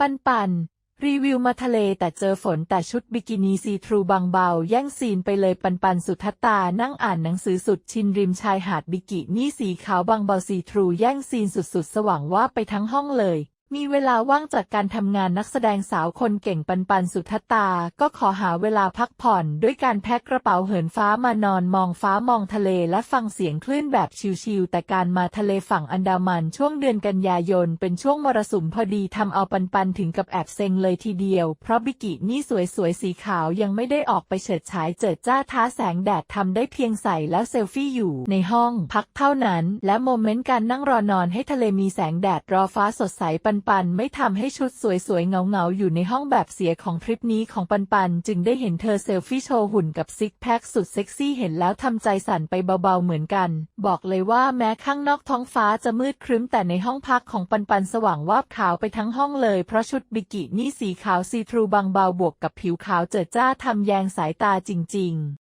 ปันปัน รีวิวมาทะเลแต่เจอฝนแต่ชุดบิกินี่ซีทรูบางเบา แย่งซีนไปเลยปันปันสุทัตตา นั่งอ่านหนังสือสุดชินริมชายหาดบิกินี่สีขาวบางเบาซีทรูแย่งซีนสุดๆ สว่างว่าไปทั้งห้องเลย มีเวลาว่างจากการทำงานนักแสดงสาวคนเก่งปันปันสุทัตตา ก็ขอหาเวลาพักผ่อนด้วยการแพ็คกระเป๋าเหินฟ้ามานอนมองฟ้ามองทะเลและฟังเสียงคลื่นแบบชิลๆแต่การมาทะเลฝั่งอันดามันช่วงเดือนกันยายน เป็นช่วงมรสุมพอดีทำเอาปันปันถึงกับแอบเซ็งเลยทีเดียว เพราะบิกินี่สวยๆสีขาวยังไม่ได้ออกไปเฉิดฉายเจิดจ้าท้าแสงแดดทำได้เพียงใส่แล้วเซลฟี่อยู่ในห้องพักเท่านั้น และโมเมนต์การนั่งรอนอนให้ทะเลมีแสงแดดรอฟ้าสดใสปันปันไม่ทำให้ชุดสวยๆเงาๆอยู่ในห้องแบบเสียของทริปนี้ของปันปันจึงได้เห็นเธอเซลฟี่โชว์หุ่นกับซิกแพคสุดเซ็กซี่เห็นแล้วทำใจสั่นไปเบาๆเหมือนกัน บอกเลยว่าแม้ข้างนอกท้องฟ้าจะมืดครึ้มแต่ในห้องพักของปันปันสว่างวาบขาวไปทั้งห้องเลยเพราะชุดบิกินี่สีขาวซีทรูบางเบาบวกกับผิวขาวเจิดจ้าทำแยงสายตาจริง ๆ